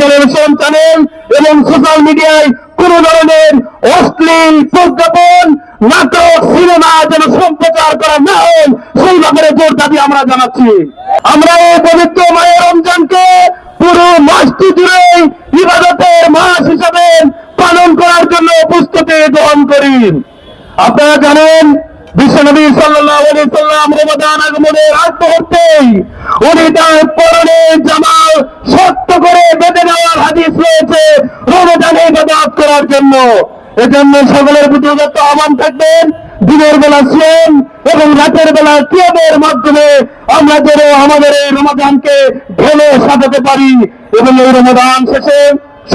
Television channel এবং social মিডিয়ায় কোন ধরনের অশ্লীল প্রজ্ঞাপন, নাটক, সিনেমা যেন সম্প্রচার করা না হয়, সেই ব্যাপারে জোর দাবি আমরা জানাচ্ছি। আমরা এই পবিত্র মায়ের রমজানকে পুরো মাসটি জুড়ে ইবাদতের মাস হিসাবে পালন করার জন্য প্রস্তুতি গ্রহণ করি। আপনারা জানেন উনি তার পরনে জামাল শক্ত করে সকলের প্রতি যত আহ্বান থাকবেন, দিনের বেলা শ্রেম এবং রাতের বেলা কিয়ামের মাধ্যমে আমরা যেন আমাদের এই রমাদানকে ঢেলে সাজাতে পারি এবং এই রমাদান শেষে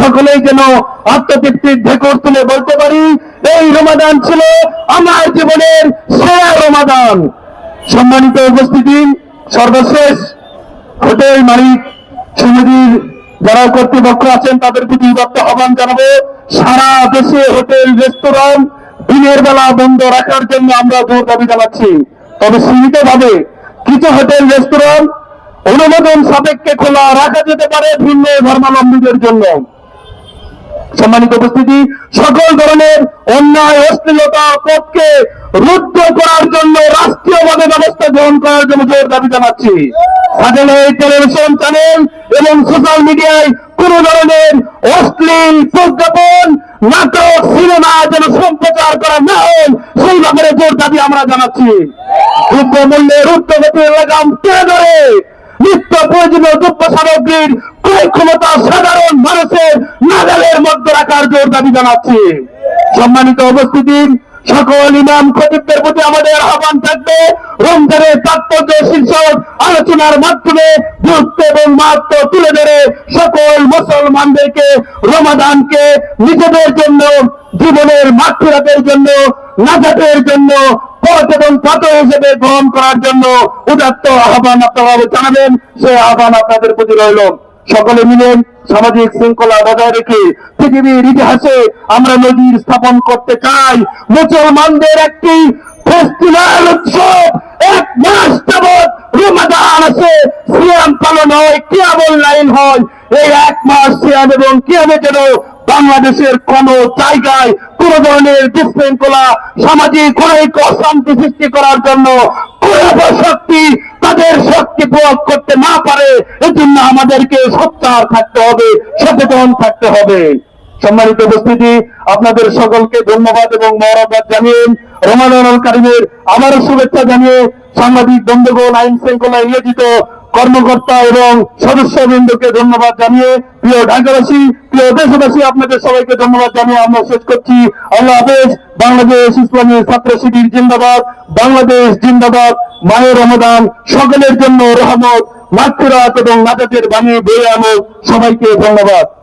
সকলেই যেন আত্মতৃপ্তির ঢেকর তুলে বলতে এই রমাদান ছিল আমার জীবনের সেরা রমাদান। সম্মানিত উপস্থিতি, সর্বশেষ হোটেল মালিক সমিতির যারা কর্তৃপক্ষ আছেন, তাদের প্রতি দত্ত আহ্বান জানাব। সারা দেশে হোটেল, রেস্তোরাঁ দিনের বেলা বন্ধ রাখার জন্য আমরা জোর দাবি জানাচ্ছি। তবে সীমিত ভাবে কিছু হোটেল, রেস্তোরাঁ অনুমোদন সাপেক্ষে খোলা রাখা যেতে পারে ভিন্ন ধর্মাবলম্বীদের জন্য। সম্মানিত উপস্থিতি, সকল ধরনের অন্যায়, অশ্লীলতা পথকে রুদ্ধ করার জন্য রাষ্ট্রীয়ভাবে ব্যবস্থা গ্রহণ করার জন্য জোর দাবি জানাচ্ছি। টেলিভিশন চ্যানেল এবং সোশ্যাল মিডিয়ায় কোন ধরনের অশ্লীল প্রজ্ঞাপন, নাটক, সিনেমা যেন সম্প্রচার করা না হয়, সেই ব্যাপারে জোর দাবি আমরা জানাচ্ছি। দ্রব্য মূল্যের উচ্চগতির লাগাম টেনে ধরে নিত্য প্রয়োজনীয় দ্রব্য সামগ্রীর ক্রয় ক্ষমতা সাধারণ মানুষের নাগালের মধ্যে রাখার জোর দাবি জানাচ্ছি। সম্মানিত উপস্থিতি, সকল ইমাম খতিবদের প্রতি আমাদের আহ্বান থাকবে। রমজানের তাৎপর্য শীর্ষক আলোচনার মাধ্যমে গুরুত্ব এবং মাত্র তুলে ধরে সকল মুসলমানদেরকে রমাদানকে নিজেদের জন্য, জীবনের মাতৃরাতের জন্য, নাজাতের জন্য এবং পথ হিসেবে গ্রহণ করার জন্য উদাত্ত আহ্বান আপনারা জানাবেন। সেই আহ্বান আপনাদের প্রতি রইল। সকলে মিলে সামাজিক শৃঙ্খলা বজায় রেখে পৃথিবীর ইতিহাসে আমরা নজির স্থাপন করতে চাই। মুসলমানদের একটি ফেস্টিভ্যাল উৎসব। এক মাস যাবৎ রমাদান আছে সিয়াম পালন হয়, কিয়ামুল লাইল হয়। এই এক মাস সিয়াম এবং কিয়ামে যেন বাংলাদেশের কোন জায়গায় কোন ধরনের বিশৃঙ্খলা, সামাজিক অনেক অশান্তি সৃষ্টি করার জন্য শক্তি তাদের শক্তি প্রয়োগ করতে না পারে, এজন্য আমাদেরকে সত্যার থাকতে হবে, সচেতন থাকতে হবে। সম্মানিত উপস্থিতি, আপনাদের সকলকে ধন্যবাদ এবং মহরবাদ জানিয়ে রমাদানুল কারিমের আবারও শুভেচ্ছা জানিয়ে সাংবাদিক বন্ধুগণ আইন শৃঙ্খলা নিয়োজিত কর্মকর্তা এবং সদস্যবৃন্দকে ধন্যবাদ জানিয়ে প্রিয় ঢাকাবাসী, প্রিয় দেশবাসী, আপনাদের সবাইকে ধন্যবাদ জানিয়ে আমরা শেষ করছি। আল্লাহ হাফেজ। বাংলাদেশ ইসলামী ছাত্র শিবির জিন্দাবাদ। বাংলাদেশ জিন্দাবাদ। মায়ের রমদান সকলের জন্য রহমত। মাতৃরাত এবং নাজাতের বাণী বয়ে আনো সবাইকে ধন্যবাদ।